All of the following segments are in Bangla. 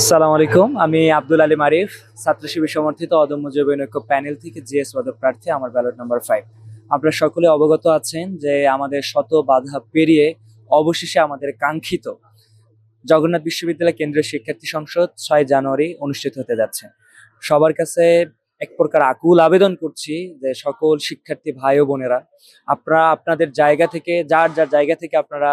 আসসালামু আলাইকুম, আমি আব্দুল আলী মারিফ, ছাত্র শিবির সমর্থিত অদম্য জৈব ঐক্য প্যানেল থেকে জিএস প্রার্থী, আমার ব্যালট নাম্বার ফাইভ আপনারা সকলে অবগত আছেন যে আমাদের শত বাধা পেরিয়ে অবশেষে আমাদের কাঙ্ক্ষিত জগন্নাথ বিশ্ববিদ্যালয় কেন্দ্রীয় শিক্ষার্থী সংসদ ছয় জানুয়ারি অনুষ্ঠিত হতে যাচ্ছে। সবার কাছে এক প্রকার আকুল আবেদন করছি যে সকল শিক্ষার্থী ভাই ও বোনেরা আপনারা আপনাদের জায়গা থেকে, যার যার জায়গা থেকে আপনারা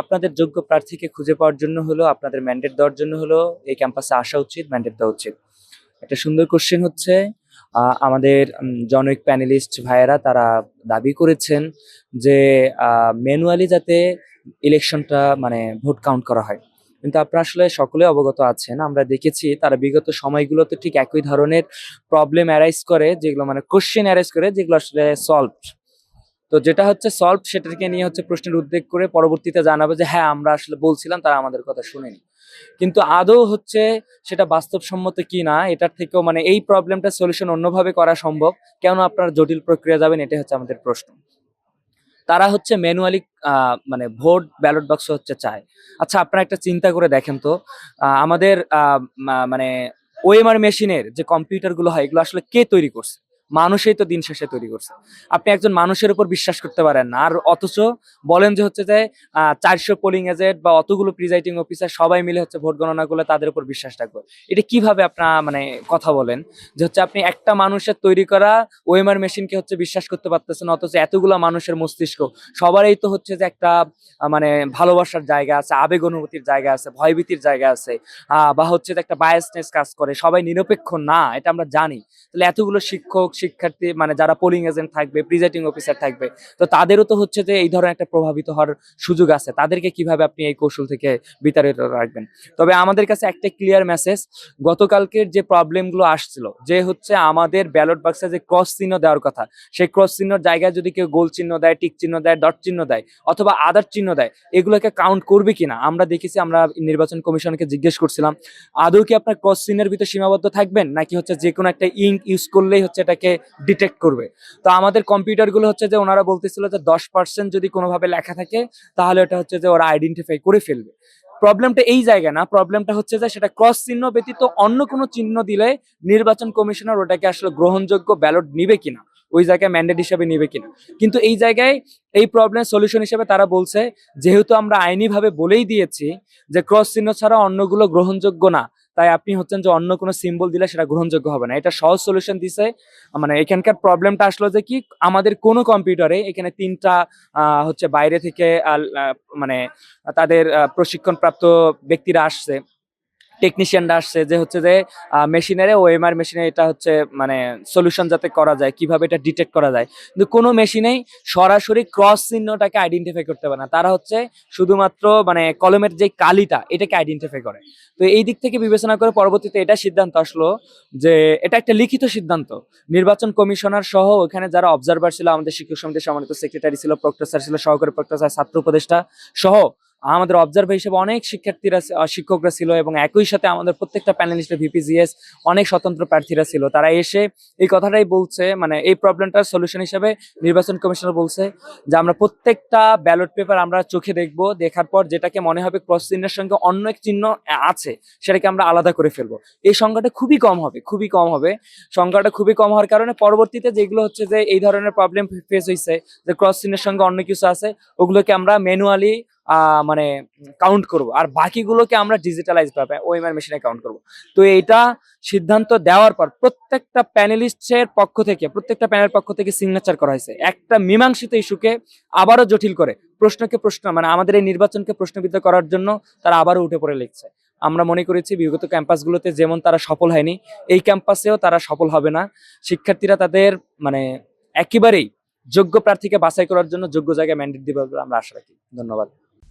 আপনাদের যোগ্য প্রার্থীকে খুঁজে পাওয়ার জন্য হলো, আপনাদের ম্যান্ডেট দেওয়ার জন্য হলো, এই ক্যাম্পাসে আসা উচিত ম্যান্ডেট দেওয়া উচিত। একটা সুন্দর কোশ্চেন হচ্ছে আমাদের জনৈক প্যানেলিস্ট ভাইয়েরা তারা দাবি করেছেন যে ম্যানুয়ালি যাতে ইলেকশনটা মানে ভোট কাউন্ট করা হয়। কিন্তু আপনারা আসলে সকলে অবগত আছেন। আমরা দেখেছি তারা বিগত সময়গুলোতে ঠিক একই ধরনের প্রবলেম অ্যারাইজ করে, যেগুলো মানে কোশ্চেন অ্যারাইজ করে, যেগুলো আসলে সলভ তো যেটা হচ্ছে সলভ সেটাকে নিয়ে হচ্ছে প্রশ্নের উদ্বেগ করে পরবর্তীতে জানাবে যে হ্যাঁ আমরা আসলে বলছিলাম, তারা আমাদের কথা শুনেনি। কিন্তু আদৌ হচ্ছে সেটা বাস্তবসম্মত কি না এটার থেকেও মানে এই প্রবলেমটা সলিউশন অন্যভাবে করা সম্ভব। কেন আপনার জটিল প্রক্রিয়া যাবেন, এটাই হচ্ছে আমাদের প্রশ্ন। তারা হচ্ছে ম্যানুয়ালি মানে ভোট ব্যালট বাক্স হচ্ছে চায়। আচ্ছা আপনারা একটা চিন্তা করে দেখেন তো আমাদের মানে ওএমআর মেশিনের যে কম্পিউটারগুলো হয়, এগুলো আসলে কে তৈরি করছে? মানুষই তো দিন শেষে তৈরি করছে। আপনি একজন মানুষের উপর বিশ্বাস করতে পারেন না। আর অথচ বলেন যে হচ্ছে যে চারশো পোলিং এজেন্ট বা অতগুলো প্রিজাইডিং অফিসার সবাই মিলে হচ্ছে ভোট গণনা করলে তাদের উপর বিশ্বাস রাখব। এটা কীভাবে আপনার মানে কথা বলেন? যে হচ্ছে আপনি একটা মানুষের তৈরি করা ওএমআর মেশিনকে হচ্ছে বিশ্বাস করতে পারতেছেন অথচ এতগুলা মানুষের মস্তিষ্ক। সবারই তো হচ্ছে যে একটা মানে ভালোবাসার জায়গা আছে, আবেগ অনুভূতির জায়গা আছে, ভয়ভীতির জায়গা আছে বা হচ্ছে যে একটা বায়াসনেস কাজ করে। সবাই নিরপেক্ষ না, এটা আমরা জানি। তাহলে এতগুলো শিক্ষক শিক্ষার্থী মানে যারা পোলিং এজেন্ট থাকবে প্রিজাইডিং অফিসার থাকবে, তো তাদেরও তো হচ্ছে যে এই ধরনের একটা প্রভাবিত হওয়ার সুযোগ আছে। তাদেরকে কীভাবে আপনি এই কৌশল থেকে বিতাড়িত রাখবেন? তবে আমাদের কাছে একটা ক্লিয়ার মেসেজ গতকালকের যে প্রবলেমগুলো আসছিল, যে হচ্ছে আমাদের ব্যালট বাক্সে যে ক্রস চিহ্ন দেওয়ার কথা, সেই ক্রস চিহ্নর জায়গায় যদি কেউ গোল চিহ্ন দেয় টিক চিহ্ন দেয় ডট চিহ্ন দেয়, অথবা আদার চিহ্ন দেয়, এগুলোকে কাউন্ট করবে কিনা, আমরা দেখেছি, আমরা নির্বাচন কমিশনকে জিজ্ঞেস করছিলাম। আদৌ কি আপনার ক্রস চিহ্নের ভিতরে সীমাবদ্ধ থাকবেন? নাকি হচ্ছে যে কোনো একটা ইঙ্ক ইউজ করলেই হচ্ছে এটাকে ডিটেক্ট করবে। তো আমাদের কম্পিউটারগুলো হচ্ছে যে ওনারা বলতেছিল যে দশ পার্সেন্ট যদি কোনোভাবে লেখা থাকে, তাহলে ওটা হচ্ছে যে ওরা আইডেন্টিফাই করে ফেলবে। প্রবলেমটা এই জায়গায় না প্রবলেমটা হচ্ছে যে সেটা ক্রস চিহ্ন ব্যতীত অন্য কোনো চিহ্ন দিলে নির্বাচন কমিশনার ওটাকে আসলে গ্রহণযোগ্য ব্যালট নিবে কিনা, ওই জায়গায় ম্যান্ডেট হিসেবে নিবে কিনা। কিন্তু এই জায়গায় এই প্রবলেম সলিউশন হিসেবে তারা বলছে, যেহেতু আমরা আইনিভাবে বলেই দিয়েছি যে ক্রস চিহ্ন ছাড়া অন্যগুলো গ্রহণযোগ্য না তাই আপনি হচ্ছেন যে অন্য কোনো সিম্বল দিলে সেটা গ্রহণযোগ্য হবে না। এটা সহজ সলিউশন দিছে। মানে এখানকার প্রবলেমটা আসলো যে কি, আমাদের কোনো কম্পিউটারে এখানে তিনটা হচ্ছে বাইরে থেকে মানে তাদের প্রশিক্ষণপ্রাপ্ত ব্যক্তিরা আসছে। টেকনিশিয়ানরা আসছে যে হচ্ছে যে মেশিনারে ওএমআর মেশিনে এটা হচ্ছে মানে সলিউশন যাতে করা যায়, কীভাবে এটা ডিটেক্ট করা যায়। কিন্তু কোনো মেশিনেই সরাসরি ক্রস চিহ্নটাকে আইডেন্টিফাই করতে পারে না। তারা হচ্ছে শুধুমাত্র মানে কলমের যে কালিটা, এটাকে আইডেন্টিফাই করে। তো এই দিক থেকে বিবেচনা করে পরবর্তীতে এটা সিদ্ধান্ত আসলো যে, এটা একটা লিখিত সিদ্ধান্ত। নির্বাচন কমিশনার সহ ওখানে যারা অবজারভার ছিল, আমাদের শিক্ষক সমিতির সম্মানিত সেক্রেটারি ছিল, প্রক্টর ছিল, সহকারী প্রক্টর ছাত্র উপদেষ্টা সহ আমাদের অবজারভার হিসেবে অনেক শিক্ষার্থীরা শিক্ষকরা ছিল এবং একই সাথে আমাদের প্রত্যেকটা প্যানেলিস্টের ভিপিজিএস অনেক স্বতন্ত্র প্রার্থীরা ছিল। তারা এসে এই কথাটাই বলছে মানে এই প্রবলেমটার সলিউশন হিসেবে নির্বাচন কমিশনার বলছে যে, আমরা প্রত্যেকটা ব্যালট পেপার আমরা চোখে দেখব, দেখার পর যেটাকে মনে হবে ক্রস চিহ্নের সঙ্গে অন্য এক চিহ্ন আছে, সেটাকে আমরা আলাদা করে ফেলব। এই সংখ্যাটা খুবই কম হবে, খুবই কম হবে। সংখ্যাটা খুবই কম হওয়ার কারণে পরবর্তীতে যেগুলো হচ্ছে যে, এই ধরনের প্রবলেম ফেস হয়েছে যে ক্রস চিহ্নের সঙ্গে অন্য কিছু আছে, ওগুলোকে আমরা ম্যানুয়ালি মানে কাউন্ট করব। আর বাকিগুলোকে আমরা ডিজিটালাইজ ভাবে ওএমআর মেশিনে কাউন্ট করব। তো এইটা সিদ্ধান্ত দেওয়ার পর প্রত্যেকটা প্যানেলিস্টের পক্ষ থেকে, প্রত্যেকটা প্যানেল পক্ষ থেকে সিগনেচার করা হয়েছে। একটা মীমাংসিত ইস্যুকে আবারও জটিল করে, প্রশ্নকে প্রশ্ন মানে আমাদের এই নির্বাচনকে প্রশ্নবিদ্ধ করার জন্য তারা আবারও উঠে পড়ে লিখছে। আমরা মনে করেছি বিগত ক্যাম্পাসগুলোতে যেমন তারা সফল হয়নি, এই ক্যাম্পাসেও তারা সফল হবে না। শিক্ষার্থীরা তাদের মানে একেবারেই যোগ্য প্রার্থীকে বাছাই করার জন্য যোগ্য জায়গায় ম্যান্ডেট দিবে আমরা আশা রাখি। ধন্যবাদ।